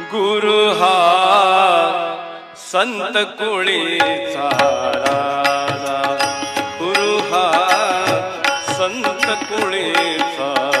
ਗੁਰੂ ਹਾ ਸੰਤ ਕੁਲੀ ਸਾਰਾ ਗੁਰੂ ਹਾ ਸੰਤ ਕੁਲੀ ਸਾਰਾ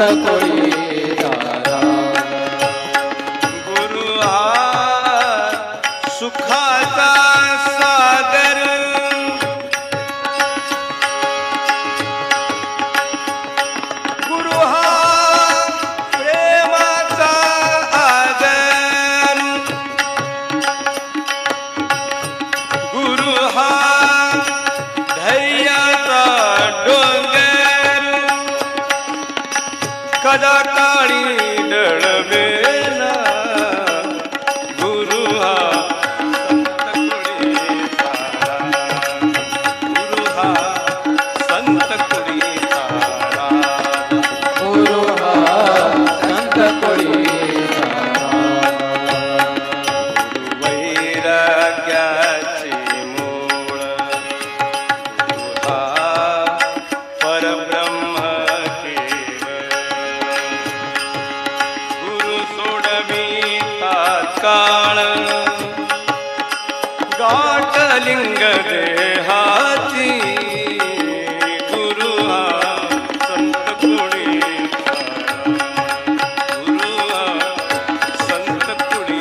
করি। કદા તાળી काळ. गाटलिंग देहाती गुरु हा संत कुणी गुरु हा संत कुणी